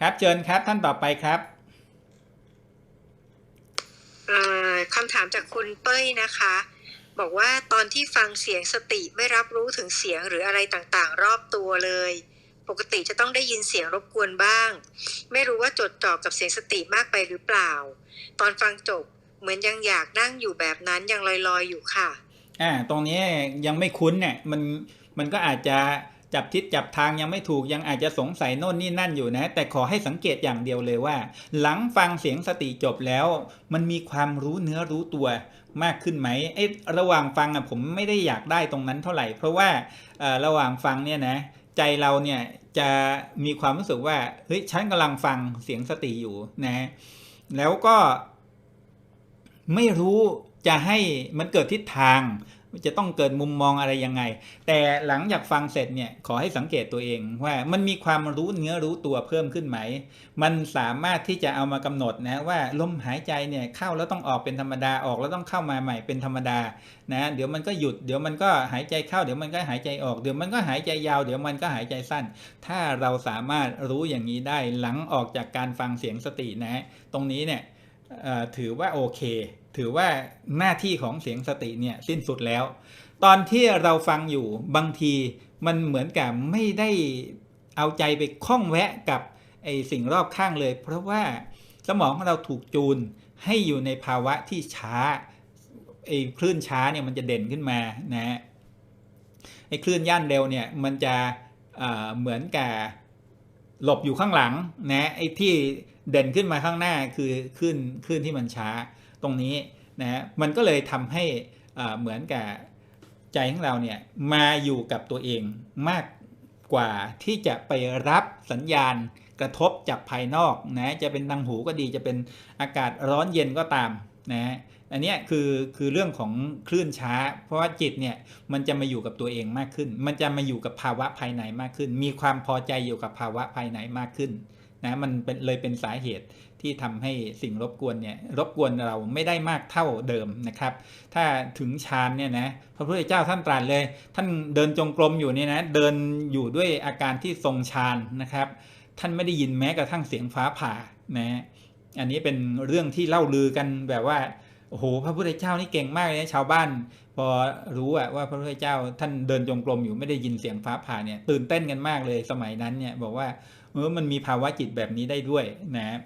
ครับเชิญครับท่านต่อไปครับเอ่อคำถามจากคุณเป้ยนะคะ บอกว่าตอนที่ฟังเสียงสติไม่รับรู้ถึงเสียงหรืออะไรต่างๆ รอบตัวเลย ปกติจะต้องได้ยินเสียงรบกวนบ้าง ไม่รู้ว่าจดจ่อกับเสียงสติมากไปหรือเปล่า ตอนฟังจบเหมือนยังอยากนั่งอยู่แบบนั้นยังลอยๆอยู่ค่ะอ่าตรงนี้ยังไม่คุ้นเนี่ยมันมันก็อาจจะ จับทิศจับทางยังไม่ถูกยังอาจจะสงสัยโน่นนี่นั่นอยู่นะ แต่ขอให้สังเกตอย่างเดียวเลยว่า หลังฟังเสียงสติจบแล้ว มันมีความรู้เนื้อรู้ตัวมากขึ้นไหมไอ้ระหว่างฟังอะผมไม่ได้อยากได้ตรงนั้นเท่าไหร่ เพราะว่าระหว่างฟังเนี่ยนะใจเราเนี่ยจะมีความรู้สึกว่าเฮ้ยฉันกำลังฟังเสียงสติอยู่นะแล้วก็ไม่รู้จะให้มันเกิดทิศทาง จะต้องเกิดมุมมองอะไรยังไง แต่หลังจากฟังเสร็จเนี่ยขอให้สังเกตตัวเองว่ามันมีความรู้เนื้อรู้ตัวเพิ่มขึ้นไหม มันสามารถที่จะเอามากำหนดนะว่าลมหายใจเนี่ยเข้าแล้วต้องออกเป็นธรรมดาออกแล้วต้องเข้ามาใหม่เป็นธรรมดานะเดี๋ยวมันก็หยุดเดี๋ยวมันก็หายใจเข้าเดี๋ยวมันก็หายใจออกเดี๋ยวมันก็หายใจยาวเดี๋ยวมันก็หายใจสั้น ถ้าเราสามารถรู้อย่างนี้ได้หลังออกจากการฟังเสียงสตินะ ตรงนี้เนี่ย ถือว่าโอเค ถือว่าหน้าที่ของเสียงสติเนี่ยสิ้นสุดแล้ว ตอนที่เราฟังอยู่บางทีมันเหมือนกับไม่ได้เอาใจไปคล้องแวะกับไอสิ่งรอบข้างเลย เพราะว่าสมองของเราถูกจูนให้อยู่ในภาวะที่ช้าไอคลื่นช้าเนี่ยมันจะเด่นขึ้นมานะฮะไอคลื่นย่านเร็วเนี่ยมันจะเเหมือนกับหลบอยู่ข้างหลังนะไอที่ เด่นขึ้นมาข้างหน้าคือขึ้นขึ้นที่มันช้าตรงนี้นะมันก็เลยทำให้เหมือนกับใจของเราเนี่ยมาอยู่กับตัวเองมากกว่าที่จะไปรับสัญญาณกระทบจากภายนอกนะจะเป็นทางหูก็ดีจะเป็นอากาศร้อนเย็นก็ตามนะอันนี้คือคือเรื่องของคลื่นช้า เพราะว่าจิตเนี่ยมันจะมาอยู่กับตัวเองมากขึ้น มันจะมาอยู่กับภาวะภายในมากขึ้น มีความพอใจอยู่กับภาวะภายในมากขึ้น นะมันเป็นเลยเป็นสาเหตุที่ทำให้สิ่งรบกวนเนี่ยรบกวนเราไม่ได้มากเท่าเดิมนะครับ ถ้าถึงฌานเนี่ยนะพระพุทธเจ้าท่านตรัสเลย ท่านเดินจงกรมอยู่เนี่ยนะเดินอยู่ด้วยอาการที่ทรงฌานนะครับ ท่านไม่ได้ยินแม้กระทั่งเสียงฟ้าผ่านะอันนี้เป็นเรื่องที่เล่าลือกันแบบว่า อ้โหพระพุทธเจ้านี่เก่งมากเลยนะชาวบ้าน พอรู้อะว่าพระพุทธเจ้าท่านเดินจงกรมอยู่ไม่ได้ยินเสียงฟ้าผ่าเนี่ยตื่นเต้นกันมากเลยสมัยนั้นเนี่ยบอกว่าเออมันมีภาวะจิตแบบนี้ได้ด้วยนะ